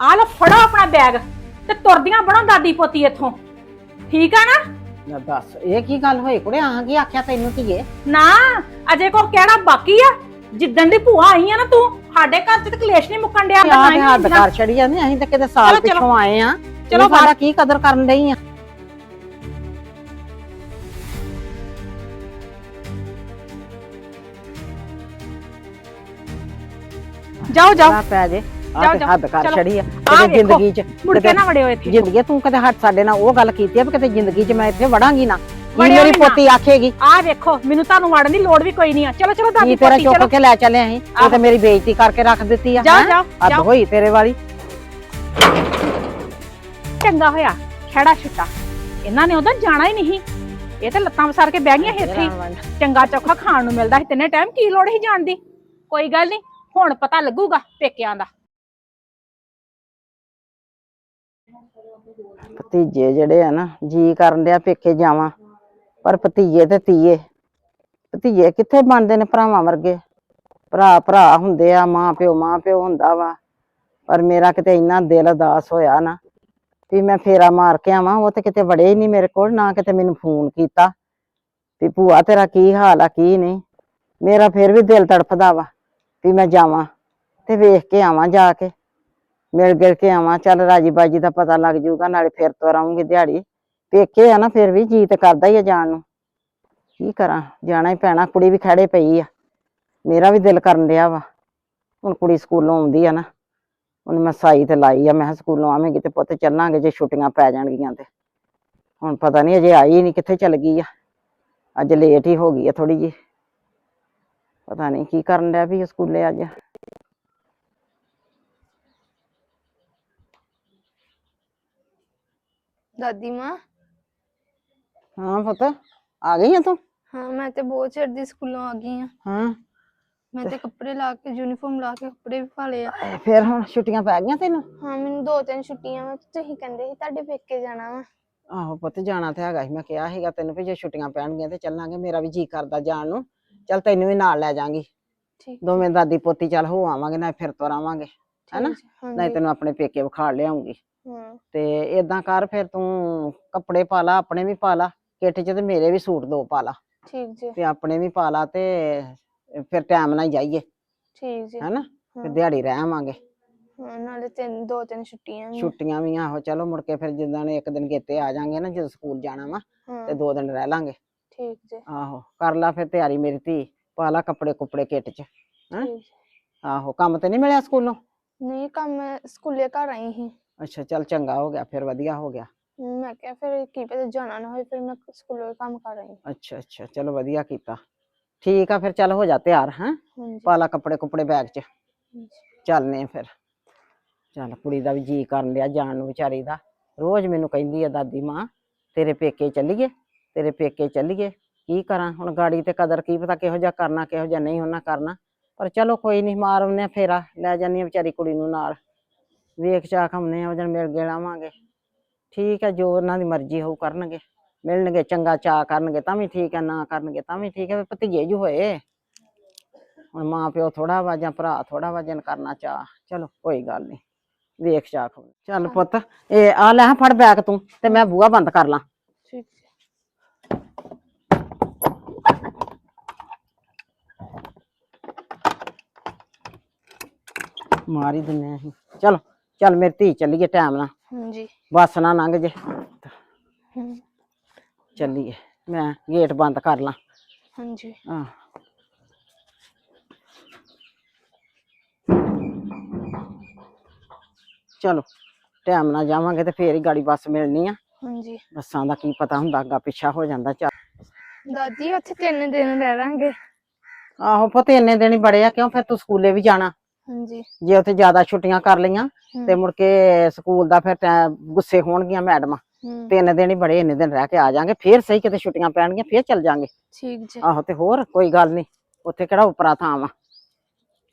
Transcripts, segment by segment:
ਆ ਲੋ ਫੜੋ ਆਪਣਾ ਬੈਗ ਤੇ ਤੁਰਦੀਆਂ ਬਣੋ ਦਾਦੀ ਪੋਤੀ ਇੱਥੋਂ। ਠੀਕ ਆ ਨਾ? ਲੈ ਦੱਸ ਇਹ ਕੀ ਗੱਲ ਹੋਈ ਕੁੜੇ? ਆਹ ਕੀ ਆਖਿਆ ਤੈਨੂੰ ਧੀਏ? ਨਾ ਅਜੇ ਕੋ ਕਹਿਣਾ ਬਾਕੀ ਆ। ਜਿੱਦਣ ਦੀ ਭੂਆ ਆਈ ਆ ਨਾ ਤੂੰ ਸਾਡੇ ਘਰ ਚ ਤੇ ਕਲੇਸ਼ ਨਹੀਂ ਮੁੱਕਣ ਡਿਆ ਤਾਂ ਹੀ ਹੱਦ ਕਰ ਛੜੀ ਜਾਂਦੇ ਅਸੀਂ ਤਾਂ ਕਿਤੇ ਸਾਲ ਚਲੋ, ਚਲੋ। ਪਿੱਛੋਂ ਆਏ ਆ। ਚਲੋ ਚਲੋ ਸਾਡਾ। ਕੀ ਕਦਰ ਕਰਨ ਡਈ ਆ? ਜਾਓ ਜਾਓ। ਆ ਪੈ ਜੇ। ਆ ਤੇ ਹੱਦ ਕਰ। ਛੜੀ ਆ। ਵੇਖੋ, ਜ਼ਿੰਦਗੀ ਚ ਮੁੜ ਕੇ ਨਾ ਵੜਿਓ ਇੱਥੇ। ਜ਼ਿੰਦਗੀ ਤੂੰ ਕਦੇ ਹੱਥ ਸਾਡੇ ਨਾਲ ਉਹ ਗੱਲ ਕੀਤੀ ਆ ਵੀ ਕਿਤੇ ਜ਼ਿੰਦਗੀ 'ਚ ਮੈਂ ਇੱਥੇ ਵੜਾਂਗੀ ਨਾ। ਕੀ ਮੇਰੀ। ਪੋਤੀ ਆਖੇਗੀ? ਆ ਵੇਖੋ ਮੈਨੂੰ ਤੁਹਾਨੂੰ ਵੜਨ ਦੀ ਲੋੜ ਵੀ ਕੋਈ ਨਹੀਂ ਆ। ਚਲੋ ਚਲੋ ਦਾਦੀ ਪੋਤੀ ਚਲੋ। ਚੁੱਕ ਕੇ ਲੈ ਚੱਲੇ ਅਸੀਂ ਉਹ ਤੇ ਮੇਰੀ ਬੇਇੱਜ਼ਤੀ ਕਰਕੇ ਰੱਖ ਦਿੱਤੀ ਆ? ਜਾਓ ਹੱਦ ਜਾਓ ਹੋਈ ਤੇਰੇ ਵਾਲੀ। ਚੰਗਾ ਹੋਇਆ ਖੜਾ ਛੁੱਟਾ। ਇਹਨਾਂ ਨੇ ਉਦੋਂ ਜਾਣਾ ਹੀ ਨਹੀਂ। ਇਹ ਤੇ ਲੱਤਾਂ ਵਸਾਰ ਕੇ ਬਹਿ ਗਈਆਂ ਇੱਥੇ। ਹੀ ਚੰਗਾ ਚੋਖਾ ਖਾਣ ਨੂੰ ਮਿਲਦਾ ਸੀ ਤਿੰਨੇ ਟਾਈਮ ਕੀ ਲੋੜ ਸੀ ਜਾਣ ਦੀ? ਕੋਈ ਗੱਲ ਨਹੀਂ ਹੁਣ ਪਤਾ ਲੱਗੂਗਾ ਪੇਕਿਆਂ ਦਾ। ਭਤੀਜੇ ਜਿਹੜੇ ਆ ਨਾ, ਜੀ ਕਰਨ ਡਿਆ ਪੇਕੇ ਜਾਵਾਂ। ਪਰ ਭਤੀਜੇ ਤੇ ਤੀਏ ਭਤੀਜੇ ਕਿੱਥੇ ਬਣਦੇ ਨੇ ਭਰਾਵਾਂ ਵਰਗੇ? ਭਰਾ ਭਰਾ ਹੁੰਦੇ ਆ, ਮਾਂ ਪਿਓ ਮਾਂ ਪਿਓ ਹੁੰਦਾ ਵਾ। ਪਰ ਮੇਰਾ ਕਿਤੇ ਇੰਨਾ ਦਿਲ ਉਦਾਸ ਹੋਇਆ ਨਾ ਵੀ ਮੈਂ ਫੇਰਾ ਮਾਰ ਕੇ ਆਵਾਂ, ਉਹ ਤੇ ਕਿਤੇ ਵੜੇ ਹੀ ਨਹੀਂ ਮੇਰੇ ਕੋਲ, ਨਾ ਕਿਤੇ ਮੈਨੂੰ ਫੋਨ ਕੀਤਾ ਵੀ ਭੂਆ ਤੇਰਾ ਕੀ ਹਾਲ ਆ, ਕੀ ਨਹੀਂ। ਮੇਰਾ ਫੇਰ ਵੀ ਦਿਲ ਤੜਫਦਾ ਵਾ ਵੀ ਮੈਂ ਜਾਵਾਂ ਤੇ ਵੇਖ ਕੇ ਆਵਾਂ ਜਾ ਕੇ। ਮਿਲ ਗਿਲ ਕੇ ਆਵਾਂ। ਚੱਲ ਰਾਜੀ ਬਾਜੀ ਦਾ ਪਤਾ ਲੱਗ ਜਾਊਗਾ, ਨਾਲੇ ਫਿਰ ਤੋਂ ਆਉਂਗੀ ਦਿਹਾੜੀ। ਪੇਕੇ ਆ ਨਾ, ਫਿਰ ਵੀ ਜੀਤ ਕਰਦਾ ਹੀ ਆ ਜਾਣ ਨੂੰ। ਕੀ ਕਰਾਂ? ਜਾਣਾ ਹੀ ਪੈਣਾ, ਕੁੜੀ ਵੀ ਖੜੇ ਪਈ ਆ। ਮੇਰਾ ਵੀ ਦਿਲ ਕਰਨ ਡਿਆ ਵਾ। ਹੁਣ ਕੁੜੀ ਸਕੂਲੋਂ ਆਉਂਦੀ ਆ ਨਾ ਹੁਣ ਮੈਂ ਸਾਈ ਤੇ ਲਾਈ ਆ। ਮੈਂ ਕਿਹਾ ਸਕੂਲੋਂ ਆਵੇਂਗੀ ਤੇ ਪੁੱਤ ਚੱਲਾਂਗੇ, ਜੇ ਛੁੱਟੀਆਂ ਪੈ ਜਾਣਗੀਆਂ ਤੇ। ਹੁਣ ਪਤਾ ਨਹੀਂ ਅਜੇ ਆਈ ਨਹੀਂ ਕਿੱਥੇ ਚੱਲ ਗਈ ਆ। ਅੱਜ ਲੇਟ ਹੀ ਹੋ ਗਈ ਆ ਥੋੜੀ ਜੀ ਪਤਾ ਨਹੀਂ ਕੀ ਕਰਨ ਡਿਆ ਵੀ ਸਕੂਲੇ ਅੱਜ। ਦਾਦੀ ਮਾਂ? ਹਾਂ ਪੁੱਤ ਆ ਗਈ ਆ ਤੂੰ? ਹਾਂ ਮੈਂ ਤੇ ਬਹੁਤ ਚਿਰ ਦੀ ਸਕੂਲੋਂ ਆ ਗਈ ਆ। ਹਾਂ। ਮੈਂ ਤੇ ਕੱਪੜੇ ਲਾ ਕੇ ਯੂਨੀਫਾਰਮ ਲਾ ਕੇ ਕੱਪੜੇ ਵੀ ਪਾ ਲਏ ਆ। ਫਿਰ ਹੁਣ ਛੁੱਟੀਆਂ ਪੈ ਗਈਆਂ ਤੈਨੂੰ? ਹਾਂ ਮੈਨੂੰ ਦੋ ਤਿੰਨ ਛੁੱਟੀਆਂ ਵਾ ਤੇ ਤੁਸੀਂ ਕਹਿੰਦੇ ਸੀ ਤੁਹਾਡੇ ਪੇਕੇ ਜਾਣਾ ਵਾ। ਆਹੋ ਪੁੱਤ ਜਾਣਾ ਤੇ ਹੈਗਾ ਸੀ ਮੈਂ ਕਿਹਾ ਸੀਗਾ ਤੈਨੂੰ ਵੀ ਜੇ ਛੁੱਟੀਆਂ ਪੈਣਗੀਆਂ ਤੇ ਚੱਲਾਂਗੇ ਮੇਰਾ ਵੀ ਜੀ ਕਰਦਾ ਜਾਣ ਨੂੰ। ਚੱਲ ਤੈਨੂੰ ਵੀ ਨਾਲ ਲੈ ਜਾਾਂਗੀ। ਠੀਕ। ਦੋਵੇਂ ਦਾਦੀ ਪੋਤੀ ਚੱਲ ਹੋ ਆਵਾਂਗੇ ਨਾ ਫਿਰ ਤੁਰ ਆਵਾਂਗੇ। ਹੈਨਾ? ਨਹੀਂ ਤੈਨੂੰ ਆਪਣੇ ਪੇਕੇ ਵਿਖਾ ਲਿਆਉਂਗੀ। ਤੇ ਏਦਾਂ ਕਰ ਫਿਰ ਤੂੰ ਕੱਪੜੇ ਪਾ ਲਾ ਆਪਣੇ ਵੀ ਪਾ ਲਾ ਕਿੱਟ 'ਚ ਤੇ ਮੇਰੇ ਵੀ ਸੂਟ ਦੋ ਪਾ ਲਾ। ਠੀਕ ਜੀ। ਤੇ ਆਪਣੇ ਵੀ ਪਾ ਲਾ ਤੇ ਫਿਰ ਟਾਈਮ ਨਾਲ ਜਾਈਏ। ਠੀਕ ਜੀ। ਹੈਨਾ? ਫਿਰ ਦਿਹਾੜੀ ਰਹਿ ਆਵਾਂਗੇ। ਹਾਂ ਨਾਲੇ ਤਿੰਨ ਦੋ ਤਿੰਨ ਛੁੱਟੀਆਂ ਵੀ। ਛੁੱਟੀਆਂ ਵੀ ਆਹੋ ਚਲੋ ਮੁੜ ਕੇ ਫਿਰ ਜਿੱਦਾਂ ਨੇ ਇੱਕ ਦਿਨ ਗੇਤੇ ਆ ਜਾਾਂਗੇ ਨਾ ਜਦੋਂ ਸਕੂਲ ਜਾਣਾ ਵਾ ਤੇ ਦੋ ਦਿਨ ਰਹਿ ਲਾਂਗੇ। ਠੀਕ ਜੀ। ਆਹੋ ਕਰ ਲਾ ਫਿਰ ਤਿਆਰੀ ਮੇਰੀ ਧੀ ਪਾ ਲਾ ਕੱਪੜੇ ਕੁਪੜੇ ਕਿੱਟ 'ਚ ਹੈਂ? ਆਹੋ ਕੰਮ ਤੇ ਨਹੀਂ ਮਿਲਿਆ ਸਕੂਲੋਂ? ਨਹੀਂ ਕੰਮ ਸਕੂਲੇ ਘਰ ਆਈ ਸੀ। ਅੱਛਾ ਚੱਲ ਚੰਗਾ ਹੋ ਗਿਆ ਫਿਰ ਵਧੀਆ ਹੋ ਗਿਆ ਮੈਂ ਕਿਹਾ ਫਿਰ ਕੀ ਪਤਾ ਜਾਣਾ ਨਾ ਹੋਏ ਫਿਰ ਮੈਂ ਸਕੂਲੋਂ ਕੰਮ ਕਰ ਆਈ ਅੱਛਾ ਅੱਛਾ ਚਲੋ ਵਧੀਆ ਕੀਤਾ ਠੀਕ ਆ ਫਿਰ ਚੱਲ ਹੋ ਜਾ ਤਿਆਰ ਹੈਂ ਹਾਂਜੀ ਪਾ ਲਾ ਕੱਪੜੇ ਕੁਪੜੇ ਬੈਗ 'ਚ ਹਾਂਜੀ। ਚੱਲਨੇ ਆ ਫਿਰ ਚੱਲ ਕੁੜੀ ਦਾ ਵੀ ਜੀ ਕਰਨ ਲਿਆ ਜਾਣ ਨੂੰ ਵਿਚਾਰੀ ਦਾ ਰੋਜ਼ ਮੈਨੂੰ ਕਹਿੰਦੀ ਆ ਦਾਦੀ ਮਾਂ ਤੇਰੇ ਪੇਕੇ ਚੱਲੀਏ ਤੇਰੇ ਪੇਕੇ ਚੱਲੀਏ ਕੀ ਕਰਾਂ ਹੁਣ ਗਾੜੀ ਤੇ ਕਦਰ ਕੀ ਪਤਾ ਕਿਹੋ ਜਿਹਾ ਕਰਨਾ ਕਿਹੋ ਜਿਹਾ ਨਹੀਂ ਉਹਨਾਂ ਕਰਨਾ ਪਰ ਚਲੋ ਕੋਈ ਨਹੀਂ ਮਾਰ ਆਉਂਦੇ ਆ ਫੇਰਾ ਲੈ ਜਾਂਦੀ ਆ ਵਿਚਾਰੀ ਕੁੜੀ ਨੂੰ ਨਾਲ ਵੇਖ ਚਾਖ ਆਉਂਦੇ ਆ ਉਹ ਦਿਨ ਮਿਲ ਗਏ ਆਵਾਂਗੇ ਠੀਕ ਹੈ ਜੋ ਉਹਨਾਂ ਦੀ ਮਰਜ਼ੀ ਹੋਊ ਕਰਨਗੇ। ਮਿਲਣਗੇ ਚੰਗਾ ਚਾਹ ਕਰਨਗੇ ਤਾਂ ਵੀ ਠੀਕ ਹੈ ਨਾ ਕਰਨਗੇ ਤਾਂ ਵੀ ਠੀਕ ਹੈ ਵੀ ਭਤੀਜੇ ਜੂ ਹੋਏ। ਹੁਣ ਮਾਂ ਪਿਓ ਥੋੜਾ ਵਾ ਜਾਂ ਭਰਾ ਥੋੜਾ ਵਾ ਜਨ ਕਰਨਾ ਚਾਹ ਚਲੋ ਕੋਈ ਗੱਲ ਨਹੀਂ ਵੇਖ ਚਾਖ ਚੱਲ ਪੁੱਤ ਇਹ ਆ ਲੈ ਹਾਂ ਫੜ ਬੈਗ ਤੂੰ ਤੇ ਮੈਂ ਬੂਹਾ ਬੰਦ ਕਰ ਲਾਂ। ਠੀਕ ਜੀ ਮਾਰ ਹੀ ਦਿੰਨੇ ਅਸੀਂ। ਚਲੋ। ਚੱਲ ਮੇਰੀ ਧੀ ਚੱਲੀਏ ਟਾਈਮ ਨਾਲ। ਹਾਂਜੀ। ਬੱਸ ਨਾ ਲੰਘ ਜੇ। ਹਮ, ਚੱਲੀਏ। ਮੈਂ ਗੇਟ ਬੰਦ ਕਰ ਲਾਂ। ਹਾਂਜੀ। ਆਹ ਚਲੋ ਟਾਈਮ ਨਾਲ ਜਾਵਾਂਗੇ ਤੇ ਫੇਰ ਹੀ ਗਾੜੀ ਬੱਸ ਮਿਲਣੀ ਆ। ਹਾਂਜੀ। ਬੱਸਾਂ ਦਾ ਕੀ ਪਤਾ ਹੁੰਦਾ ਅੱਗਾ ਪਿੱਛਾ ਹੋ ਜਾਂਦਾ ਚੱਲ। ਦਾਦੀ ਉੱਥੇ ਤਿੰਨ ਦਿਨ ਰਹਿ ਲਾਂਗੇ। ਆਹੋ ਪੁੱਤ ਇੰਨੇ ਦਿਨ ਹੀ ਬੜੇ ਆ ਕਿਉਂ? ਫਿਰ ਤੂੰ ਸਕੂਲੇ ਵੀ ਜਾਣਾ। ਹਾਂਜੀ। ਜੇ ਉੱਥੇ ਜ਼ਿਆਦਾ ਛੁੱਟੀਆਂ ਕਰ ਲਈਆਂ ਤੇ ਮੁੜ ਕੇ ਸਕੂਲ ਦਾ ਫਿਰ ਗੁੱਸੇ ਹੋਣਗੀਆਂ ਮੈਡਮਾਂ। ਤਿੰਨ ਦਿਨ ਹੀ ਬੜੇ ਇੰਨੇ ਦਿਨ ਰਹਿ ਕੇ ਆ ਜਾਾਂਗੇ ਫੇਰ ਸਹੀ ਕਿਤੇ ਛੁੱਟੀਆਂ ਪੈਣਗੀਆਂ ਫੇਰ ਚੱਲ ਜਾਾਂਗੇ। ਠੀਕ ਜੀ। ਆਹੋ ਤੇ ਹੋਰ ਕੋਈ ਗੱਲ ਨਹੀਂ ਉੱਥੇ ਕਿਹੜਾ ਉਪਰਾ ਥਾਂ ਵਾ।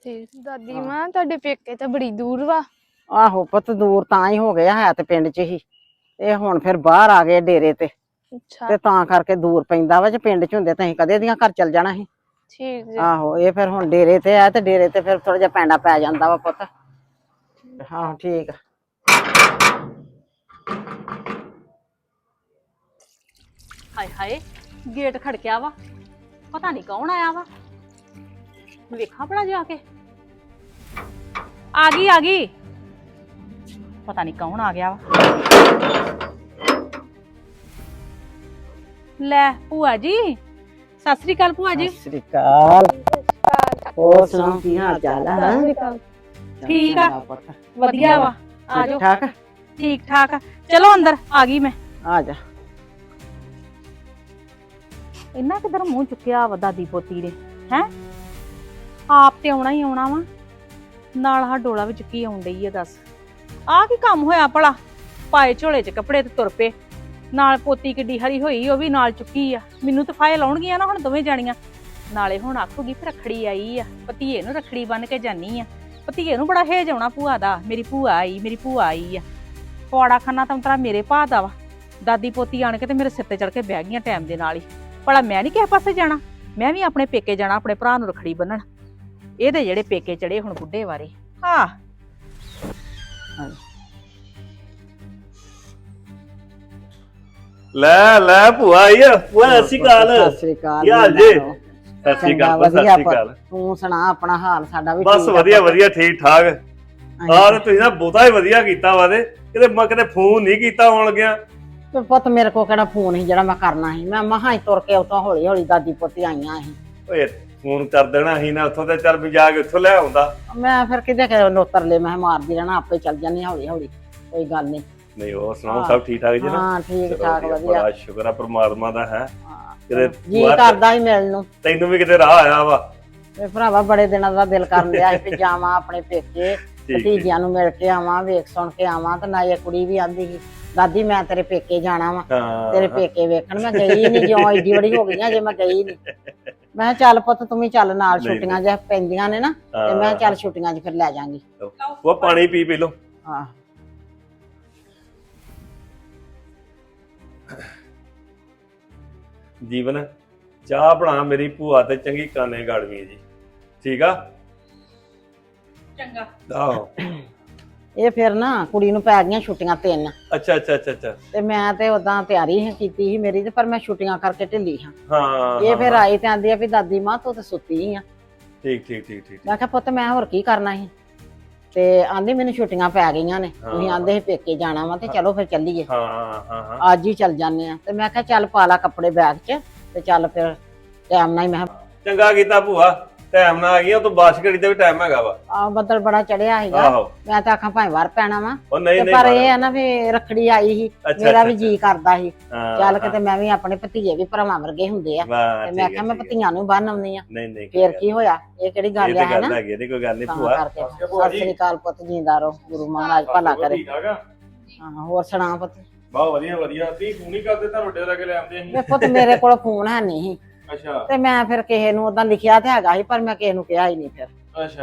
ਠੀਕ ਦਾਦੀ ਮਾਂ ਤੁਹਾਡੇ ਪੇਕੇ ਤਾਂ ਬੜੀ ਦੂਰ ਵਾ। ਆਹੋ ਪੁੱਤ ਦੂਰ ਤਾਂ ਹੀ ਹੋ ਗਿਆ ਹੈ ਤੇ ਪਿੰਡ 'ਚ ਹੀ। ਇਹ ਹੁਣ ਫਿਰ ਬਾਹਰ ਆ ਗਏ ਡੇਰੇ ਤੇ। ਅੱਛਾ। ਤੇ ਤਾਂ ਕਰਕੇ ਦੂਰ ਪੈਂਦਾ ਵਾ ਜੇ ਪਿੰਡ 'ਚ ਹੁੰਦੇ ਤਾਂ ਅਸੀਂ ਕਦੇ ਦੀਆਂ ਘਰ ਚੱਲ ਜਾਣਾ ਸੀ। ਠੀਕ ਜੀ ਆਹੋ ਇਹ ਫਿਰ ਹੁਣ ਡੇਰੇ ਤੇ ਆ ਤੇ ਡੇਰੇ ਤੇ ਫਿਰ ਥੋੜਾ ਜਿਹਾ ਪੈਂਡਾ ਪੈ ਜਾਂਦਾ ਵਾ ਪੁੱਤ ਹਾਂ ਠੀਕ ਆ ਹਾਏ ਹਾਏ ਗੇਟ ਖੜਕਿਆ ਵਾ ਪਤਾ ਨਹੀਂ ਕੌਣ ਆਇਆ ਵਾ ਵੇਖਾਂ ਭਲਾ ਜਾ ਕੇ ਆ ਗਈ ਆ ਗਈ ਪਤਾ ਨਹੀਂ ਕੌਣ ਆ ਗਿਆ ਵਾ ਲੈ ਭੂਆ ਜੀ ਸਤਿ ਸ੍ਰੀ ਅਕਾਲ ਭੂਆ ਜੀ। ਸਤਿ ਸ੍ਰੀ ਅਕਾਲ। ਹੋਰ ਸੁਣਾਓ ਕੀ ਹਾਲ ਚਾਲ ਹੈ ਠੀਕ ਆ। ਵਧੀਆ ਵਾ। ਆ ਜਾਓ। ਠਾਕ ਠੀਕ ਠਾਕ ਆ। ਚਲੋ ਅੰਦਰ ਆ ਗਈ ਮੈਂ। ਆ ਜਾ। ਇੰਨਾ ਕਿਧਰ ਮੂੰਹ ਚੁੱਕਿਆ ਵਾ ਦਾਦੀ ਪੋਤੀ ਦੇ ਹੈ? ਆਪ ਤੇ ਆਉਣਾ ਹੀ ਆਉਣਾ ਵਾ। ਨਾਲ ਹਾ ਡੋਲਾ ਵਿੱਚ ਕੀ ਆਉਣ ਡਈ ਆ ਦੱਸ। ਆਹ ਕੀ ਕੰਮ ਹੋਇਆ ਭਲਾ? ਪਾਏ ਝੋਲੇ 'ਚ ਕੱਪੜੇ ਤੇ ਤੁਰ ਪਏ। ਨਾਲ ਪੋਤੀ ਕਿੱਡੀ ਹਰੀ ਹੋਈ, ਉਹ ਵੀ ਨਾਲ ਚੁੱਕੀ ਆ। ਮੈਨੂੰ ਤਾਂ ਫਾਇਲ ਲਾਉਣਗੀਆਂ ਨਾ ਹੁਣ ਦੋਵੇਂ ਜਾਣੀਆਂ। ਨਾਲੇ ਹੁਣ ਆਖੂਗੀ ਫਿਰ ਰੱਖੜੀ ਆਈ ਆ, ਭਤੀਏ ਨੂੰ ਰੱਖੜੀ ਬੰਨ ਕੇ ਜਾਨੀ ਆ। ਭਤੀਏ ਨੂੰ ਬੜਾ ਹੇਜ ਆਉਣਾ ਭੂਆ ਦਾ, ਮੇਰੀ ਭੂਆ ਆਈ, ਮੇਰੀ ਭੂਆ ਆਈ ਆ। ਪੌੜਾ ਖਾਨਾ ਤਾਂ ਤਰਾ ਮੇਰੇ ਭਾ ਦਾ ਵਾ। ਦਾਦੀ ਪੋਤੀ ਆਣ ਕੇ ਤੇ ਮੇਰੇ ਸਿਰ ਤੇ ਚੜ ਕੇ ਬਹਿ ਗਈਆਂ ਟਾਈਮ ਦੇ ਨਾਲ ਹੀ। ਭਲਾ ਮੈਂ ਨਹੀਂ ਕਿਸੇ ਪਾਸੇ ਜਾਣਾ? ਮੈਂ ਵੀ ਆਪਣੇ ਪੇਕੇ ਜਾਣਾ, ਆਪਣੇ ਭਰਾ ਨੂੰ ਰਖੜੀ ਬੰਨਣ। ਇਹਦੇ ਜਿਹੜੇ ਪੇਕੇ ਚੜੇ ਹੁਣ ਬੁੱਢੇ ਵਾਰੇ ਹਾਂ। ਲੈ ਲੈ ਭੂਆ ਆਈ ਆ। ਭੂਆ ਸਤਿ ਸ਼੍ਰੀ ਅਕਾਲ। ਸਤਿ ਸ੍ਰੀ ਅਕਾਲ ਕੀ ਹਾਲ ਜੀ? ਸਤਿ ਸ਼੍ਰੀ ਚੰਗਾ, ਅਕਾਲ ਸਤਿ ਵਧੀਆ ਸ਼੍ਰੀ ਅਕਾਲ। ਤੂੰ ਸੁਣਾ ਆਪਣਾ ਹਾਲ ਸਾਡਾ ਵੀ ਬਸ ਠੀਕ ਆ ਵਧੀਆ। ਵਧੀਆ ਠੀਕ ਠਾਕ। ਆਹ ਤੇ ਤੁਸੀਂ ਨਾ ਬਹੁਤਾ ਹੀ ਵਧੀਆ ਕੀਤਾ ਵਾ ਤੇ। ਕਿਤੇ ਮੈਂ ਕਿਤੇ ਫੋਨ ਨਹੀਂ ਕੀਤਾ ਆਉਣ ਲੱਗਿਆ। ਤੇ ਪੁੱਤ ਮੇਰੇ ਕੋਲ ਕਿਹੜਾ ਫੋਨ ਸੀ ਜਿਹੜਾ ਮੈਂ ਕਰਨਾ ਸੀ? ਮੈਂ ਮਹਾਂ ਹੀ ਤੁਰ ਕੇ ਉਤੋਂ ਹੌਲੀ ਹੌਲੀ ਦਾਦੀ ਪੋਤੀ ਆਈਆਂ ਸੀ। ਓਏ ਫੋਨ ਕਰ ਦੇਣਾ ਸੀ ਨਾ ਉੱਥੋਂ ਤੇ ਚੱਲ ਵੀ ਜਾ ਕੇ ਉੱਥੋਂ ਲੈ ਆਉਂਦਾ। ਮੈਂ ਫਿਰ ਕਿਤੇ ਕਿ ਨੋਤਰ ਲੈ ਮੈਂ ਕਿਹਾ ਮਾਰਦੀ ਰਹਿਣਾ ਆਪੇ ਚੱਲ ਜਾਂਦੀ ਹੌਲੀ ਹੌਲੀ ਕੋਈ ਗੱਲ ਨਹੀਂ। ਨਹੀਂ ਉਹ ਸੁਣਾਓ ਹਾਂ। ਸਭ ਠੀਕ ਠਾਕ ਜੀ ਨਾ? ਹਾਂ ਠੀਕ ਚਲੋ ਠਾਕ ਵਧੀਆ, ਬੜਾ ਸ਼ੁਕਰ ਆ ਪ੍ਰਮਾਤਮਾ ਦਾ ਹੈ। ਹਾਂ। ਕਿਤੇ ਜੀ ਬਾਹਰ- ਕਰਦਾ ਹੀ ਮਿਲਣ ਨੂੰ। ਤੈਨੂੰ ਵੀ ਕਿਤੇ ਰਾਹ ਆਇਆ ਵਾ? ਤੇ ਭਰਾਵਾ ਬੜੇ ਦਿਨਾਂ ਦਾ ਦਿਲ ਕਰਨ ਲਿਆ ਸੀ ਵੀ ਜਾਵਾਂ ਆਪਣੇ ਪੇਕੇ ਠੀਕ ਭਤੀਜਿਆਂ ਨੂੰ ਮਿਲ ਕੇ ਆਵਾਂ ਵੇਖ ਸੁਣ ਕੇ ਆਵਾਂ ਤੇ ਨਾ ਇਹ ਕੁੜੀ ਵੀ ਆਂਦੀ ਸੀ ਦਾਦੀ ਮੈਂ ਤੇਰੇ ਪੇਕੇ ਜਾਣਾ ਵਾ। ਹਾਂ। ਤੇਰੇ ਪੇਕੇ ਵੇਖਣ ਮੈਂ ਗਈ ਨਹੀਂ ਜਿਉਂ ਏਡੀ ਬੜੀ ਹੋ ਗਈ ਆ ਜੇ ਮੈਂ ਗਈ ਨਹੀਂ ਮੈਂ ਕਿਹਾ ਚੱਲ ਪੁੱਤ ਤੂੰ ਵੀ ਚੱਲ ਨਾਲ ਨਹੀਂ, ਛੁੱਟੀਆਂ ਜਿਹਾ ਪੈਂਦੀਆਂ ਨੇ ਨਾ ਤੇ ਮੈਂ ਕਿਹਾ ਚੱਲ ਛੁੱਟੀਆਂ 'ਚ ਫਿਰ ਲੈ ਜਾਾਂਗੀ। ਉਹ ਪਾਣੀ ਪੀ ਪੀ ਲੋ ਹਾਂ। ਜੀਵਨ। ਚਾਹ ਬਣਾ ਮੇਰੀ ਭੂਆ ਤੇ ਚੰਗੀ ਕਾਨੇ ਗਾੜਵੀ ਜੀ। ਠੀਕ ਆ? ਚੰਗਾ। ਆਹੋ। ਇਹ ਫਿਰ ਨਾ ਕੁੜੀ ਨੂੰ ਪੈ ਗਈਆਂ ਛੁੱਟੀਆਂ ਤਿੰਨ। ਅੱਛਾ ਅੱਛਾ ਅੱਛਾ ਅੱਛਾ। ਤੇ ਮੈਂ ਤੇ ਉਦਾਂ ਤਿਆਰੀ ਸੀ ਕੀਤੀ ਸੀ ਮੇਰੀ ਤੇ ਪਰ ਮੈਂ ਛੁੱਟੀਆਂ ਕਰਕੇ ਢਿੱਲੀ ਹਾਂ। ਹਾਂ ਇਹ ਹਾਂ, ਫਿਰ ਹਾਂ। ਆਈ ਤੇ ਆਂਦੀ ਆ ਵੀ ਦਾਦੀ ਮਾਂ ਤੂੰ ਤੇ ਸੁੱਤੀ ਆ। ਠੀਕ ਠੀਕ ਠੀਕ ਠੀਕ। ਮੈਂ ਕਿਹਾ ਪੁੱਤ ਮੈਂ ਹੋਰ ਕੀ ਕਰਨਾ ਸੀ? ਤੇ ਆਂਦੀ ਮੈਨੂੰ ਛੁੱਟੀਆਂ ਪੈ ਗਈਆਂ ਨੇ। ਤੁਸੀਂ ਆਂਦੇ ਸੀ ਪੇਕੇ ਜਾਣਾ ਵਾ ਤੇ ਚਲੋ ਫਿਰ ਚੱਲੀਏ। ਹਾਂ ਹਾਂ ਹਾਂ ਹਾਂ। ਅੱਜ ਹੀ ਚੱਲ ਜਾਂਦੇ ਆ। ਤੇ ਮੈਂ ਕਿਹਾ ਚੱਲ ਪਾ ਲਾ ਕੱਪੜੇ ਬੈਗ 'ਚ ਤੇ ਚੱਲ ਫਿਰ ਟਾਈਮ ਨਾਲ ਹੀ ਮੈਂ ਚੰਗਾ ਕੀਤਾ ਭੂਆ। ਟਾਈਮ ਨਾਲ ਆ ਗਈ ਉਹ ਤੋਂ ਬਾਸ਼ ਘੜੀ ਤੇ ਵੀ ਟਾਈਮ ਹੈਗਾ ਵਾ। ਆ ਬੱਦਲ ਬੜਾ ਚੜਿਆ ਸੀਗਾ। ਆਹੋ। ਮੈਂ ਤਾਂ ਆਖਾਂ ਭਾਵੇਂ ਵਾਰ ਪੈਣਾ ਵਾ। ਉਹ ਨਹੀਂ ਨਹੀਂ ਪਰ ਇਹ ਆ ਨਾ ਵੀ ਰੱਖੜੀ ਆਈ ਸੀ ਅੱਛਾ, ਮੇਰਾ ਅੱਛਾ, ਵੀ ਜੀ ਕਰਦਾ ਸੀ। ਹਾਂ, ਚੱਲ ਕਿਤੇ ਮੈਂ ਵੀ ਆਪਣੇ ਭਤੀਜੇ ਵੀ ਭਰਾਵਾਂ ਵਰਗੇ ਹੁੰਦੇ ਆ। ਵਾਹ, ਤੇ ਠੀਕ ਮੈਂ ਹੈ, ਕਿਹਾ ਮੈਂ ਠੀਕ ਹੈ। ਭਤੀਆਂ ਨੂੰ ਬੰਨ ਆਉਂਦੀ ਆ। ਨਹੀਂ ਨਹੀਂ ਫੇਰ ਕੀ ਹੋਇਆ? ਇਹ ਕਿਹੜੀ ਗੱਲ ਆ ਹੈ ਗੱਲ ਨਾ? ਹੈਗੀ ਇਹਦੀ ਕੋਈ ਗੱਲ ਨਹੀਂ ਤਾਂ ਭੂਆ। ਕਰਕੇ ਸਤਿ ਸ਼੍ਰੀ ਅਕਾਲ ਸਤਿ ਸ੍ਰੀ ਅਕਾਲ ਪੁੱਤ ਜਿੰਦਾ ਰਹੋ ਗੁਰੂ ਮਹਾਰਾਜ ਭਲਾ ਕਰੇ। ਹਾਂ ਹੋਰ ਸੁਣਾ ਪੁੱਤ? ਬਹੁਤ ਵਧੀਆ ਵਧੀਆ। ਤੀ ਫੋਨ ਹੀ ਕਰਦੇ ਤਾਂ ਵੱਡੇ ਲੱਗੇ ਲੈ ਆਉਂਦੇ ਵੇ ਪੁੱਤ ਮੇਰੇ ਕੋਲ ਫੋਨ ਹੈ ਨਹੀਂ ਸੀ। ਅੱਛਾ। ਤੇ ਮੈਂ ਫਿਰ ਕਿਸੇ ਨੂੰ ਉਦਾਂ ਲਿਖਿਆ ਤੇ ਹੈਗਾ ਸੀ ਪਰ ਮੈਂ ਕਿਸੇ ਨੂੰ ਕਿਹਾ ਹੀ ਨਹੀਂ ਫਿਰ।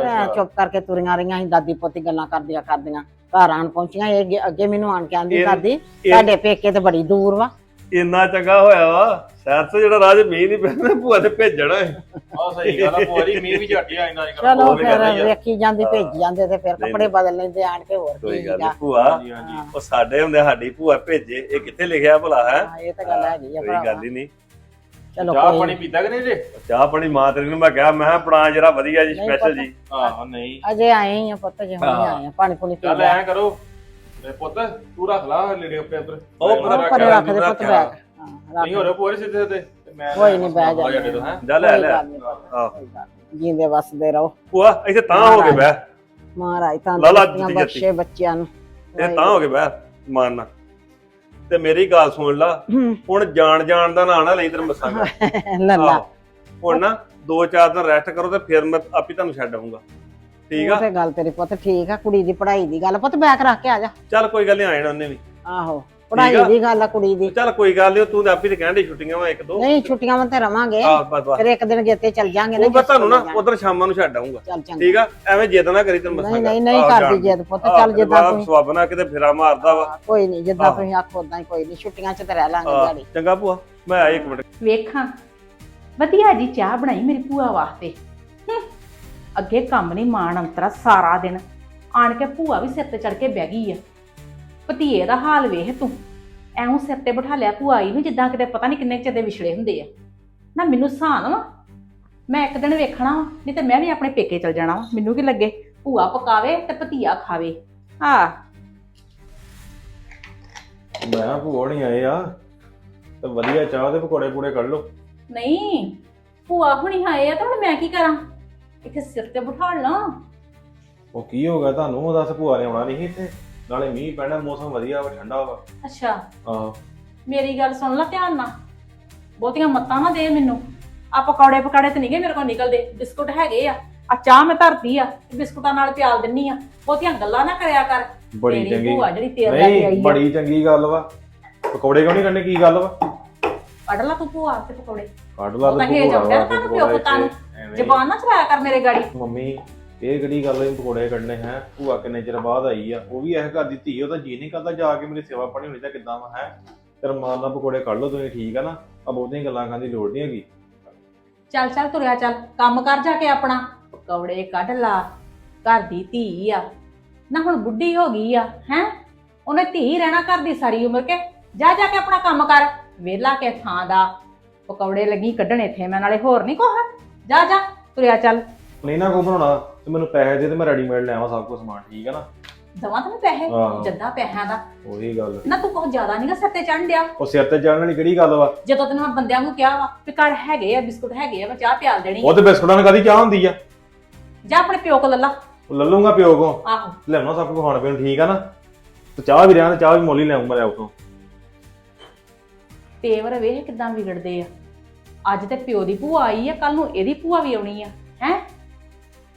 ਮੈਂ ਚੁੱਪ ਕਰਕੇ ਤੁਰੀਆਂ ਰਹੀਆਂ ਸੀ ਦਾਦੀ ਪੋਤੀ ਗੱਲਾਂ ਕਰਦੀਆਂ ਕਰਦੀਆਂ। ਘਰ ਆਣ ਪਹੁੰਚੀਆਂ ਇਹ ਅੱਗੇ- ਅੱਗੇ ਮੈਨੂੰ ਆਣ ਕੇ ਆਂਦੀ ਇਹ- ਦਾਦੀ ਇਹ- ਤੁਹਾਡੇ ਪੇਕੇ ਤੇ ਬੜੀ ਦੂਰ ਵਾ। ਇੰਨਾ ਚੰਗਾ ਹੋਇਆ ਵਾ ਸ਼ਹਿਰ ਤੋਂ ਜਿਹੜਾ ਰਾਜ ਮੀਂਹ ਨਹੀਂ ਪੈਂਦਾ ਭੂਆ ਤੇ ਭੇਜਣਾ ਹੈ। ਆ ਸਹੀ ਗੱਲ ਆ ਪੁਆਰੀ ਮੀਂਹ ਵੀ ਝੱਟ ਹੀ ਆ ਜਾਂਦਾ ਚਲੋ ਉਹ ਵੀ ਗੱਲ ਹੀ ਫਿਰ ਆ। ਵੇਖੀ ਜਾਂਦੀ ਭੇਜੀ ਜਾਂਦੇ ਤੇ ਫਿਰ ਕੱਪੜੇ ਬਦਲ ਲੈਂਦੇ ਆਣ ਕੇ ਹੋਰ ਕੋਈ ਕੀ ਗੱਲ। ਨਹੀਂ ਭੂਆ। ਹਾਂਜੀ ਹਾਂਜੀ। ਹਾਂ, ਉਹ ਸਾਡੇ ਹੁੰਦੇ ਸਾਡੀ ਭੂਆ ਭੇਜੇ ਇਹ ਕਿੱਥੇ ਲਿਖਿਆ ਭਲਾ ਹੈ? ਹਾਂ, ਇਹ ਤਾਂ ਗੱਲ ਹੈਗੀ ਆ ਕੋਈ ਭਰਾਵਾ। ਗੱਲ ਹੀ ਨਹੀਂ। ਚਲੋ ਚਾਹ ਪਾਣੀ। ਪੀਤਾ ਕਿ ਨਹੀਂ ਜੇ ਚਾਹ ਪਾਣੀ ਮਾਂ ਤੇਰੀ ਨੂੰ ਮੈਂ ਕਿਹਾ ਮੈਂ ਕਿਹਾ ਬਣਾ ਜਰਾ ਵਧੀਆ ਜੀ ਨਹੀਂ ਸਪੈਸ਼ਲ ਪਤਾ। ਜੀ। ਆਹ ਨਹੀਂ। ਅਜੇ ਆਏ ਹੀ ਆ ਪੁੱਤ ਜੇ ਹੁਣੇ। ਆਏ ਆ ਪਾਣੀ ਪੁਣੀ ਪੀ ਚੱਲ ਲਿਆ। ਐਂ ਕਰੋ ਤੇ ਪੁੱਤ ਤੂੰ ਰੱਖ ਲਾ ਲੀੜੇ ਉੱਪਰ ਉੱਪਰ ਉਹ ਹਾਂ, ਪਰੇ ਪਰੇ ਰੱਖ ਦੇ ਪੁੱਤ। ਬੈਗ ਹਾਂ, ਰੱਖ ਨਹੀਂ ਹੋ ਰਿਹਾ ਪੁਆਰੀ ਸਿੱਧੇ ਤੇ ਤੇ ਮੈਂ ਕੋਈ ਨੀ, ਬਹਿ ਜਾ। ਹੈਂ? ਜਾ ਲੈ ਲੈ। ਪੁੱਤ, ਆਹ। ਕੋਈ ਗੱਲ ਨੀ। ਜੀਂਦੇ ਵਸਦੇ ਰਹੋ। ਭੂਆ ਇੱਥੇ ਤਾਂ ਹੋ ਕੇ ਬਹਿ। ਮਹਾਰਾਜ ਤਾਂ ਲਾ ਲਾ ਤੰਦਰੁਸਤੀਆਂ ਜੁੱਤੀ ਬਖਸ਼ੇ ਬੱਚਿਆਂ ਨੂੰ। ਇਹ ਤਾਂ ਹੋ ਕੇ ਬਹਿ ਮਾਨਣਾ ਤੇ ਮੇਰੀ ਗੱਲ ਸੁਣ ਲਾ। ਹੂੰ, ਹੁਣ ਜਾਣ ਜਾਣ ਦਾ ਨਾਂ ਨਾ ਲਈ ਤੈਨੂੰ ਮਸਾਂਗਾ ਲੱਲਾ ਹੁਣ ਨਾ ਦੋ ਚਾਰ ਦਿਨ ਰੈਸਟ ਕਰੋ ਤੇ ਫਿਰ ਮੈਂ ਆਪੀ ਤੁਹਾਨੂੰ ਛੱਡ ਆਉਂਗਾ ਠੀਕ ਉਹ ਆ ਤੇ ਗੱਲ ਤੇਰੀ ਪੁੱਤ ਠੀਕ ਆ ਕੁੜੀ ਦੀ ਪੜ੍ਹਾਈ ਦੀ ਗੱਲ ਪੁੱਤ ਬੈਕ ਰੱਖ ਕੇ ਆ ਜਾ। ਚੱਲ ਕੋਈ ਗੱਲ ਨਹੀਂ ਆਏ ਨਾ ਉਹਨੇ ਵੀ। ਆਹੋ। ਪੜ੍ਹਾਈ ਆ। ਦੀ ਗੱਲ ਆ ਕੁੜੀ ਦੀ। ਚੱਲ ਕੋਈ ਗੱਲ ਨਹੀਂ ਤੂੰ ਤਾਂ ਆਪੀ ਤੇ ਕਹਿੰਦੀ ਛੁੱਟੀਆਂ ਵਾ ਇੱਕ ਦੋ। ਨਹੀਂ ਛੁੱਟੀਆਂ ਵਾਂ ਤੇ ਰਵਾਂਗੇ। ਆਹ ਬਸ ਬਸ। ਫਿਰ ਇੱਕ ਦਿਨ ਗੇਤੇ ਚੱਲ ਜਾਾਂਗੇ ਨਾ ਉਹ ਮੈਂ ਤੁਹਾਨੂੰ ਨਾ ਉਧਰ ਸ਼ਾਮਾਂ ਨੂੰ ਛੱਡ ਆਉਂਗਾ ਚੱਲ ਚੰਗਾ। ਠੀਕ ਆ? ਐਵੇਂ ਜਿੱਦ ਨਾ ਕਰੀ ਤੈਨੂੰ ਨਹੀਂ ਮਸਾਂਗਾ ਨਹੀਂ ਨਹੀਂ ਕਰਦੀ ਜਿੱਦ ਪੁੱਤ ਚੱਲ ਜਿੱਦਾਂ ਤੁਸੀਂ। ਸਵਾਬ ਨਾ ਕਿਤੇ ਫੇਰਾ ਮਾਰਦਾ ਵਾ। ਕੋਈ ਨਹੀਂ ਜਿੱਦਾਂ। ਤੁਸੀਂ ਆਖੋ ਉਦਾਂ ਹੀ ਕੋਈ ਨਹੀਂ ਛੁੱਟੀਆਂ 'ਚ ਤੇ ਰਹਿ ਲਾਂਗੇ ਆਹ, ਚੰਗਾ ਭੂਆ ਮੈਂ ਆਇਆ ਇੱਕ ਮਿੰਟ। ਵੇਖਾਂ। ਵਧੀਆ ਜੀ ਚਾਹ ਬਣਾਈ ਮੇਰੀ ਭੂਆ ਵਾਸਤੇ। ਹੂੰ, ਅੱਗੇ ਕੰਮ ਨਹੀਂ ਮਾਣ ਅੰਤਰਾ ਸਾਰਾ ਦਿਨ। ਆਣ ਕੇ ਭੂਆ ਵੀ ਸਿਰ ਤੇ ਚੜ ਕੇ ਬਹਿ ਗਈ ਆ। ਭਤੀਏ ਦਾ ਹਾਲ ਵੇਖ ਤੂੰ। ਐਉਂ ਸਿਰ ਤੇ ਬਿਠਾ ਲਿਆ ਭੂਆ ਆਈ ਨੂੰ ਜਿੱਦਾਂ ਕਿਤੇ ਪਤਾ ਨਹੀਂ ਕਿੰਨੇ ਚਿਰ ਦੇ ਵਿਛੜੇ ਹੁੰਦੇ ਆ। ਨਾ ਮੈਨੂੰ ਸਾਨ ਵਾ। ਮੈਂ ਇੱਕ ਦਿਨ ਵੇਖਣਾ ਵਾ ਨਹੀਂ ਤੇ ਮੈਂ ਵੀ ਆਪਣੇ ਪੇਕੇ ਚਲ ਜਾਣਾ ਵਾ। ਮੈਨੂੰ ਕੀ ਲੱਗੇ? ਭੂਆ ਪਕਾਵੇ ਤੇ ਭਤੀਆ ਖਾਵੇ। ਹਾਂ ਮੈਂ ਕਿਹਾ ਭੂਆ ਨਹੀਂ ਆਏ ਆ ਤੇ ਵਧੀਆ ਚਾਹ ਦੇ ਪਕੌੜੇ ਪੂੜੇ ਕੱਢ ਲਓ। ਨਹੀਂ ਭੂਆ ਹੁਣੀ ਆਏ ਆ ਤਾਂ ਹੁਣ ਮੈਂ ਕੀ ਕਰਾਂ? ਇੱਥੇ ਸਿਰ ਤੇ ਬਿਠਾ ਲਾਂ। ਉਹ ਕੀ ਹੋ ਗਿਆ ਤੁਹਾਨੂੰ? ਉਹ ਦੱਸ ਭੂਆ ਨੇ ਆਉਣਾ ਨਹੀਂ ਸੀ ਇੱਥੇ। ਨਾਲੇ ਮੀਂਹ ਪੈਣਾ ਮੌਸਮ ਵਧੀਆ ਵਾ ਠੰਡਾ ਵਾ। ਅੱਛਾ। ਆਹ ਮੇਰੀ ਗੱਲ ਸੁਣ ਲੈ ਧਿਆਨ ਨਾਲ। ਬਹੁਤੀਆਂ ਮੱਤਾਂ ਨਾ ਦੇ ਮੈਨੂੰ। ਆ ਪਕੌੜੇ ਪਕਾੜੇ ਤੇ ਨਹੀਂਗੇ ਮੇਰੇ ਕੋਲ ਨਿਕਲਦੇ। ਬਿਸਕੁਟ ਹੈਗੇ ਆ। ਆ ਚਾਹ ਮੈਂ ਧਰਤੀ ਆ ਤੇ ਬਿਸਕੁਟਾਂ ਨਾਲ ਪਿਆਲ ਦਿੰਨੀ ਆ। ਬਹੁਤੀਆਂ ਗੱਲਾਂ ਨਾ ਕਰਿਆ ਕਰ। ਬੜੀ ਤੇਰੀ ਚੰਗੀ ਭੂਆ ਜਿਹੜੀ ਤੇਰੇ ਲੈ ਕੇ ਆਈ ਨਹੀਂ ਆ। ਬੜੀ ਚੰਗੀ ਗੱਲ ਵਾ। ਪਕੌੜੇ ਕਿਉਂ ਨਹੀਂ ਕੱਢਣੇ ਕੀ ਗੱਲ ਵਾ? ਕੱਢ ਲਾ ਤੂੰ ਭੂਆ ਤੇ ਪਕੌੜੇ। ਕੱਢ ਲਾ ਉਹ ਤਾਂ ਹੇਜ ਆਉਂਦਾ ਨਾ ਤੁਹਾਨੂੰ ਪਿਓ ਪੁੱਤਾਂ ਨੂੰ। ਜ਼ਬਾਨ ਨਾ ਚਲਾਇਆ ਕਰ ਮੇਰੇ ਗਾੜੀ। ਮੰਮੀ ਇਹ ਕਿਹੜੀ ਗੱਲ ਹੈ ਪਕੌੜੇ ਕੱਢਣੇ ਹੈ, ਭੂਆ ਕਿੰਨੇ ਚਿਰ ਬਾਅਦ ਆਈ ਆ, ਉਹ ਵੀ ਇਹ ਘਰ ਦੀ ਧੀ ਉਹਦਾ ਜੀ ਨਹੀਂ ਕਰਦਾ ਜਾ ਕੇ ਮੇਰੀ ਸੇਵਾ ਪਾਣੀ ਹੋਣੀ ਤਾਂ ਕਿੱਦਾਂ ਵਾ, ਹੈ? ਤੇਰੇ ਮਾਂ ਨਾਲ ਪਕੌੜੇ ਕੱਢ ਲਓ, ਤੁਸੀਂ ਠੀਕ ਆ ਨਾ? ਆ ਬਹੁਤੀਆਂ ਗੱਲਾਂ ਕਰਨ ਦੀ ਲੋੜ ਨਹੀਂ ਹੈਗੀ। ਚੱਲ ਚੱਲ ਤੁਰਿਆ ਚੱਲ, ਕੰਮ ਕਰ ਜਾ ਕੇ ਆਪਣਾ। ਪਕੌੜੇ ਕੱਢ ਲਾ, ਘਰ ਦੀ ਧੀ ਆ। ਨਾ ਹੁਣ ਬੁੱਢੀ ਹੋ ਗਈ ਆ, ਹੈ? ਉਹਨੇ ਧੀ ਰਹਿਣਾ ਘਰ ਦੀ ਸਾਰੀ ਉਮਰ ਕੇ, ਜਾ ਜਾ ਕੇ ਆਪਣਾ ਕੰਮ ਕਰ। ਵਿਹਲਾ ਕੇ ਥਾਂ ਦਾ, ਪਕੌੜੇ ਲੱਗੀ ਕੱਢਣ ਇੱਥੇ ਮੈਂ, ਨਾਲੇ ਹੋਰ ਨਹੀਂ ਕੋਹ ਜਾ ਜਾ, ਤੁਰਿਆ ਚੱਲ। ਨਹੀਂ ਨਾ ਕੋ ਬਣਾਉਣਾ ਤੇ ਮੈਨੂੰ ਪੈਸੇ ਦੇ ਤੇ ਮੈਂ ਰੈਡੀਮੇਡ ਲੈ ਆਵਾਂ ਸਭ ਕੁਝ ਸਮਾਨ ਠੀਕ ਹੈ ਨਾ? ਦਵਾਂ ਤੈਨੂੰ ਪੈਸੇ? ਆਹੋ। ਜੱਦਾ ਪੈਸਿਆਂ ਦਾ। ਉਹੀ ਗੱਲ। ਨਾ ਤੂੰ ਕੁਝ ਜ਼ਿਆਦਾ ਨਹੀਂਗਾ ਸਿਰ ਤੇ ਚੜ੍ਹਨ ਡਿਆ। ਉਹ ਸਿਰ ਤੇ ਚੜਨ ਵਾਲੀ ਕਿਹੜੀ ਗੱਲ ਵਾ? ਜਦੋਂ ਤੈਨੂੰ ਮੈਂ ਬੰਦਿਆਂ ਨੂੰ ਕਿਹਾ ਵਾ ਵੀ ਘਰ ਹੈਗੇ ਆ ਬਿਸਕੁਟ ਹੈਗੇ ਆ ਮੈਂ ਚਾਹ ਪਿਆਲ ਦੇਣੀ ਉਹ ਤੇ ਬਿਸਕੁਟਾਂ ਨਾਲ ਕਦੀ ਚਾਹ ਹੁੰਦੀ ਆ? ਜਾ ਆਪਣੇ ਪਿਓ ਕੋਲ ਲੱਲਾ। ਉਹ ਲੈ ਲੂੰਗਾ ਪਿਓ ਕੋ ਆਹੋ। ਲਿਆਉਣਾ ਸਭ ਕੁਝ ਖਾਣ ਪੀਣ ਨੂੰ, ਠੀਕ ਆ ਨਾ? ਤੇ ਚਾਹ ਵੀ ਰਿਆਂ ਤੇ ਚਾਹ ਵੀ ਮੁੱਲ ਹੀ ਲਿਆਉਂਗਾ ਲੈ ਉਤੋਂ ਤੇਵਰ ਵੇਖ ਕਿਦਾਂ ਵਿਗੜਦੇ ਆ। ਅੱਜ ਤੇ ਪਿਓ ਦੀ ਭੂਆ ਆਈ ਆ ਕੱਲ ਨੂੰ ਇਹਦੀ ਭੂਆ ਵੀ ਆਉਣੀ ਆ ਹੈ?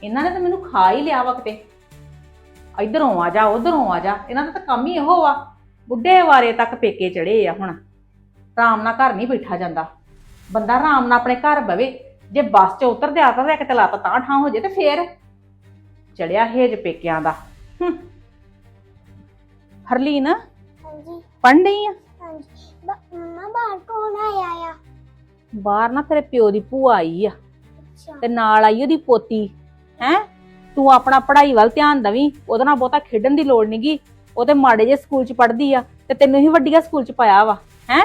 ਇਹਨਾਂ ਨੇ ਤਾਂ ਮੈਨੂੰ ਖਾ ਹੀ ਲਿਆ ਵਕਤੇ ਇਧਰੋਂ ਆ ਜਾ ਉਧਰੋਂ ਆ ਜਾ। ਇਹਨਾਂ ਦਾ ਤਾਂ ਕੰਮ ਹੀ ਇਹੋ ਆ ਬੁੱਢੇ ਵਾਰੇ ਤੱਕ ਪੇਕੇ ਚੜੇ ਆ ਹੁਣ। ਆਰਾਮ ਨਾਲ ਘਰ ਨਹੀਂ ਬੈਠਾ ਜਾਂਦਾ। ਬੰਦਾ ਆਰਾਮ ਨਾਲ ਆਪਣੇ ਘਰ ਬਵੇ। ਜੇ ਬੱਸ 'ਚ ਉਤਰ ਦਿਆ ਤਾਂ ਕਿਤੇ ਲੱਤ ਤਾਂ ਠਾਂ ਹੋ ਜੇ ਤੇ ਫੇਰ ਚੜਿਆ ਹੇਜ ਪੇਕਿਆਂ ਦਾ। ਹਰਲੀਨ ਹਾਂਜੀ। ਪੜ੍ਹ ਰਹੀ ਆ? ਹਾਂਜੀ। ਮੰਮਾ ਬਾਹਰ ਕੌਣ ਆਇਆ ਆ? ਬਾਹਰ ਨਾ ਤੇਰੇ ਪਿਓ ਦੀ ਭੂਆ ਆਈ ਆ। ਤੇ ਨਾਲ ਆਈ ਉਹਦੀ ਪੋਤੀ। ਹੈ? ਤੂੰ ਆਪਣਾ ਪੜ੍ਹਾਈ ਵੱਲ ਧਿਆਨ ਦਵੀਂ, ਉਹਦੇ ਨਾਲ ਬਹੁਤਾ ਖੇਡਣ ਦੀ ਲੋੜ ਨਹੀਂਗੀ ਉਹ ਤੇ ਮਾੜੇ ਜੇ ਸਕੂਲ 'ਚ ਪੜ੍ਹਦੀ ਆ ਤੇ ਤੈਨੂੰ ਹੀ ਵੱਡੀਆ ਸਕੂਲ 'ਚ ਪਾਇਆ ਵਾ, ਹੈ?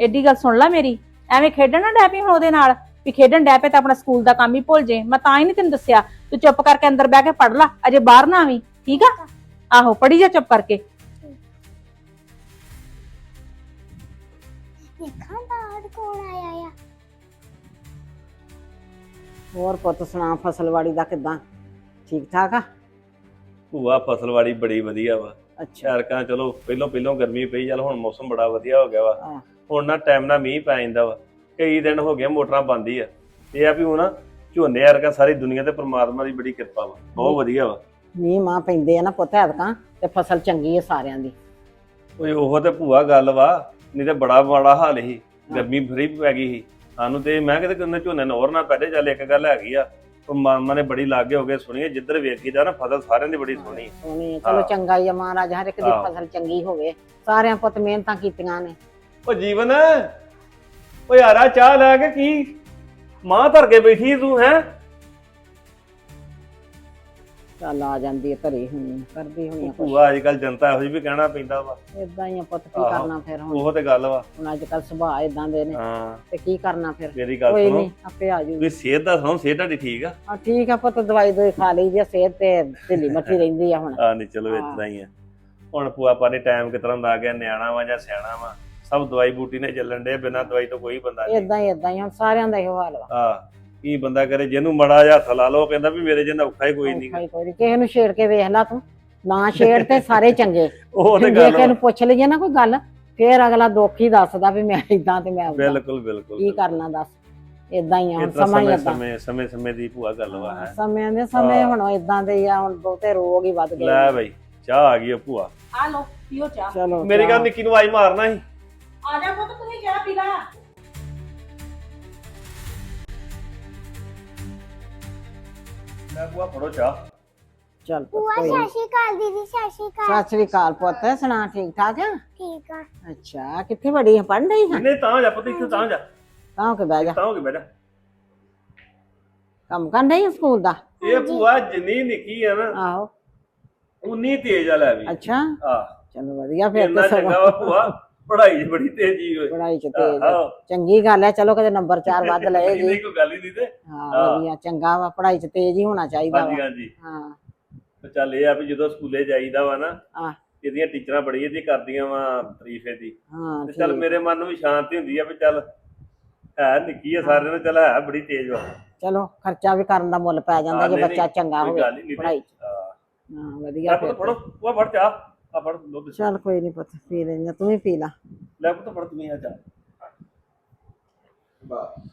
ਐਡੀ ਗੱਲ ਸੁਣ ਲੈ ਮੇਰੀ, ਐਵੇਂ ਖੇਡਣ ਨਾ ਡੈ ਹੁਣ ਉਹਦੇ ਨਾਲ, ਵੀ ਖੇਡਣ ਡੈ ਪਏ ਤਾਂ ਆਪਣਾ ਸਕੂਲ ਦਾ ਕੰਮ ਹੀ ਭੁੱਲ ਜੇ। ਮੈਂ ਤਾਂ ਹੀ ਨਹੀਂ ਤੈਨੂੰ ਦੱਸਿਆ, ਤੂੰ ਚੁੱਪ ਕਰਕੇ ਅੰਦਰ ਬਹਿ ਕੇ ਪੜ ਲੈ, ਅਜੇ ਬਾਹਰ ਨਾ ਆਵੀਂ, ਠੀਕ ਆ? ਆਹੋ, ਪੜ੍ਹੀ ਜਾ ਚੁੱਪ ਕਰਕੇ। ਦੇਖਾਂ ਬਾਹਰ ਕੌਣ ਆਇਆ ਆ। ਹੋਰ ਪੁੱਤ ਸੁਣਾ ਫਸਲਵਾੜੀ ਦਾ ਕਿਦਾਂ? ਠੀਕ ਠਾਕ ਆ? ਭੂਆ ਫਸਲਵਾੜੀ ਬੜੀ ਵਧੀਆ ਵਾ। ਅੱਛਾ। ਸ਼ਹਿਰਕਾਂ ਚਲੋ ਪਹਿਲੋਂ ਪਹਿਲੋਂ ਗਰਮੀ ਪਈ ਚੱਲ ਹੁਣ ਮੌਸਮ ਬੜਾ ਵਧੀਆ ਹੋ ਗਿਆ ਵਾ। ਹਾਂ। ਹੁਣ ਨਾ ਟਾਈਮ ਨਾਲ ਮੀਂਹ ਪੈ ਜਾਂਦਾ ਵਾ। ਕਈ ਦਿਨ ਹੋ ਗਏ ਮੋਟਰਾਂ ਬੰਦ ਹੀ ਆ। ਇਹ ਆ ਵੀ ਹੁਣ ਝੋਨੇ ਵਰਗਾ ਸਾਰੀ ਦੁਨੀਆ ਤੇ ਪ੍ਰਮਾਤਮਾ ਦੀ ਬੜੀ ਕਿਰਪਾ ਵਾ। ਬਹੁਤ ਵਧੀਆ ਵਾ। ਮੀਂਹ ਮਾਂ ਪੈਂਦੇ ਆ ਨਾ ਪੁੱਤ ਐਤਕਾਂ ਤੇ ਫਸਲ ਚੰਗੀ ਆ ਸਾਰਿਆਂ ਦੀ। ਓਏ ਉਹ ਤੇ ਭੂਆ ਗੱਲ ਵਾ। ਨਹੀਂ ਤੇ ਬੜਾ ਮਾੜਾ ਹਾਲ ਸੀ। ਗਰਮੀ ਫਰੀ ਪੈ ਗਈ ਸੀ। ਸਾਨੂੰ ਤੇ ਮੈਂ ਕਿਤੇ ਕਿੰਨੇ ਝੋਨੇ ਨੂੰ ਹੋਰ ਨਾ ਪੈਦੇ ਚੱਲ ਇੱਕ ਗੱਲ ਹੈਗੀ ਆ ਪਰਮਾਤਮਾ ਨੇ ਬੜੀ ਲਾਗੇ ਹੋ ਗਏ ਸੁਣੀਏ ਜਿੱਧਰ ਵੇਖੀਦਾ ਨਾ ਫਸਲ ਸਾਰਿਆਂ ਦੀ ਬੜੀ ਸੋਹਣੀ। ਚਲੋ। ਚੰਗਾ ਹੀ ਆ ਮਹਾਰਾਜ ਹਰ ਇੱਕ ਦੀ। ਫਸਲ ਚੰਗੀ ਹੋਵੇ ਸਾਰਿਆਂ ਪੁੱਤ ਮਿਹਨਤਾਂ ਕੀਤੀਆਂ ਨੇ ਓ ਜੀਵਨ ਓ ਯਾਰਾ ਚਾਹ ਲੈ ਕੇ ਕੀ ਮਾਂ ਧਰ ਕੇ ਬੈਠੀ ਤੂੰ ਹੈ ਚੱਲ ਆ ਜਾਂਦੀ ਹੈ ਘਰੇ ਹੁਣੀ ਕਰਦੀ ਹੋਣੀ ਕੁਛ। ਭੂਆ ਅੱਜ ਕੱਲ ਜਨਤਾ ਇਹੋ ਜਿਹੀ ਵੀ ਕਹਿਣਾ ਪੈਂਦਾ ਵਾ। ਇਦਾਂ ਹੀ ਆ ਪੁੱਤ ਕੀ ਆਹੋ। ਕਰਨਾ ਫਿਰ ਹੁਣ? ਉਹ ਤੇ ਗੱਲ ਵਾ। ਹੁਣ ਅੱਜ ਕੱਲ ਸੁਭਾਅ ਇਦਾਂ ਦੇ ਨੇ। ਹਾਂ। ਤੇ ਕੀ ਕਰਨਾ ਫਿਰ? ਮੇਰੀ ਗੱਲ ਕੋਈ ਸੁਣੋ। ਨਹੀਂ ਆਪੇ ਆ ਜੂ ਵੀ ਸਿਹਤ ਦਾ ਸੁਣੋ ਸਿਹਤ ਤੁਹਾਡੀ ਠੀਕ ਆ? ਆ ਠੀਕ ਆ ਪੁੱਤ ਦਵਾਈ ਦੋਈ ਖਾ ਲਈ ਦੀ ਆ, ਸਿਹਤ ਤੇ ਢਿੱਲੀ ਮੱਠੀ ਰਹਿੰਦੀ ਆ ਹੁਣ। ਆ ਨਹੀਂ ਚਲੋ ਹਾਂ। ਇਤਨਾ ਹੀ ਆ। ਹੁਣ ਭੂਆ ਪਾਣੀ ਟਾਈਮ ਕਿਤਰਾ ਦਾ ਆ ਗਿਆ ਨਿਆਣਾ ਵਾ ਜਾਂ ਸਿਆਣਾ ਵਾ ਸਭ ਦਵਾਈ ਬੂਟੀ ਨੇ ਚੱਲਣ ਦੇ ਬਿਨਾਂ ਦਵਾਈ ਤੋਂ ਕੋਈ ਬੰਦਾ ਨਹੀਂ ਇਦਾਂ ਹੀ ਇਦਾਂ ਹੀ ਹੁਣ ਸਾਰਿਆਂ ਦਾ ਇਹੋ ਹਾਲ ਵਾ। ਆ ਕੀ ਬੰਦਾ ਕਰੇ ਜਿਹਨੂੰ ਮੜਾ ਜਿਹਾ ਹੱਥ ਲਾ ਲਓ ਕਹਿੰਦਾ ਵੀ ਮੇਰੇ ਜਿੰਨਾ ਔਖਾ ਹੀ ਕੋਈ ਨਹੀਂ ਔਖਾ ਹੀ ਕੋਈ ਨੀ। ਕਿਸੇ ਨੂੰ ਛੇੜ ਕੇ ਵੇਖ ਲਾ ਤੂੰ ਨਾ ਛੇੜ ਤੇ ਸਾਰੇ ਚੰਗੇ। ਉਹ ਤੇ ਜੇ ਗੱਲ ਕਿਸੇ ਵਾ। ਨੂੰ ਪੁੱਛ ਲਈਏ ਨਾ ਕੋਈ ਗੱਲ ਫੇਰ ਅਗਲਾ ਦੁੱਖ ਹੀ ਦੱਸਦਾ ਵੀ ਮੈਂ ਇਦਾਂ ਤੇ ਮੈਂ ਬਿਲਕੁਲ ਬਿਲਕੁਲ ਕੀ ਕਰਨਾ ਦੱਸ ਇਦਾਂ ਹੀ ਆ ਹੁਣ ਇਤਨਾ ਸਮਾਂ ਹੀ ਸਮੇਂ ਇਦਾਂ ਸਮੇਂ ਸਮੇਂ ਸਮੇਂ ਦੀ ਭੂਆ ਗੱਲ ਵਾ ਹੈ ਸਮੇਂ ਦੇ ਸਮੇਂ ਹਾਂ। ਹੁਣ ਇਦਾਂ ਦੇ ਹੀ ਆ ਹੁਣ ਬਹੁਤੇ ਰੋਗ ਹੀ ਵੱਧ ਗਏ। ਲੈ ਬਈ ਚਾਹ ਆ ਗਈ ਆ ਭੂਆ। ਆ ਲੋ ਪੀਓ ਚਾਹ। ਚਲੋ ਮੇਰੀ ਗੱਲ ਨਿੱਕੀ ਨੂੰ ਆਈ ਮਾਰਨਾ ਸੀ। ਆ ਜਾ ਪੁੱਤ ਤੁਸੀਂ ਚਾਹ ਪੀ ਲਾ। ਲੈ ਭੂਆ ਫੜੋ ਚਾਹ। ਚੱਲ ਪੁੱਤ, ਭੂਆ ਕੋਈ ਨੀ। ਸਤਿ ਸ਼੍ਰੀ ਅਕਾਲ ਦੀਦੀ ਸਤਿ ਸ਼੍ਰੀ ਅਕਾਲ। ਸਤਿ ਸ੍ਰੀ ਅਕਾਲ ਪੁੱਤ ਸੁਣਾ ਠੀਕ ਠਾਕ ਆ? ਠੀਕ ਆ। ਅੱਛਾ ਕਿੱਥੇ ਬੜੀ ਹੈ ਪੜ੍ਹ ਰਹੀ ਹੈ ਨਹੀਂ ਤਾਂ ਜਾ ਪੁੱਤ ਇੱਥੇ ਤਾਂ ਜਾ। ਤਾਂ ਕੇ ਬਹਿ ਜਾ। ਤਾਂ ਹੋ ਕੇ ਬੈਠਾ ਕੰਮ ਕਰਨ ਰਹੀ ਸਕੂਲ ਦਾ? ਇਹ ਭੂਆ ਜਿੰਨੀ ਨਿੱਕੀ ਆ ਨਾ ਆਹੋ। ਉਨੀ ਤੇਜ਼ ਆ ਲੈ ਵੀ। ਅੱਛਾ। ਆ ਚਲੋ ਵਧੀਆ ਫਿਰ ਇੰਨਾ ਤੇ ਚੰਗਾ ਵਾ ਸਗੋਂ ਭੂਆ। ਪੜ੍ਹਾਈ 'ਚ ਬੜੀ ਤੇਜ਼ੀ ਹੋਏ ਪੜਾਈ ਚ ਤੇਜ਼। ਆ। ਆਹੋ ਚੰਗੀ ਗੱਲ ਹੈ ਚਲੋ ਕਦੇ ਨੰਬਰ ਚਾਰ ਵੱਧ ਲਏਗੀ। ਨਹੀਂ ਕੋਈ ਗੱਲ ਹੀ ਨਹੀਂ ਤੇ। ਹਾਂ। ਵਧੀਆ ਚੰਗਾ ਵਾ ਪੜਾਈ ਚ ਤੇਜ਼ ਹੀ ਹੋਣਾ ਚਾਹੀਦਾ ਹਾਂਜੀ ਵਾ। ਹਾਂਜੀ ਹਾਂ। ਤੇ ਚੱਲ ਇਹ ਆ ਵੀ ਜਦੋਂ ਸਕੂਲੇ ਜਾਈਦਾ ਵਾ ਨਾ ਹਾਂ। ਇਹਦੀਆਂ ਟੀਚਰਾਂ ਬੜੀ ਇਹਦੀ ਕਰਦੀਆਂ ਵਾ ਤਾਰੀਫ ਇਹਦੀ। ਹਾਂ ਤੇ ਚੱਲ। ਮੇਰੇ ਮਨ ਨੂੰ ਵੀ ਸ਼ਾਂਤੀ ਹੁੰਦੀ ਆ ਵੀ ਚੱਲ ਹੈ ਨਿੱਕੀ ਆ ਸਾਰਿਆਂ ਨੂੰ ਚੱਲ ਹੈ ਬੜੀ ਤੇਜ਼ ਵਾ। ਚਲੋ ਖਰਚਾ ਵੀ ਕਰਨ ਦਾ ਮੁੱਲ ਪੈ ਜਾਂਦਾ ਹਾਂ, ਜੇ ਨਹੀਂ, ਬੱਚਾ ਚੰਗਾ ਕੋਈ ਹੋਵੇ ਗੱਲ ਹੀ ਨਹੀਂ ਪੜਾਈ ਚ। ਹਾਂ। ਹਾਂ ਵਧੀਆ ਫਿਰ ਫੜੋ ਉਹ ਫੜ ਚਾਹ। ਆ ਫੜ ਦੁੱਧ ਚੱਲ ਕੋਈ ਨਹੀਂ ਪੁੱਤ ਪੀ ਲੈਂਦੇ ਤੂੰ ਵੀ ਪੀ ਲਾ। ਲੈ ਪੁੱਤ ਫੜ ਤੂੰ ਆ ਚਾਹ ਬਸ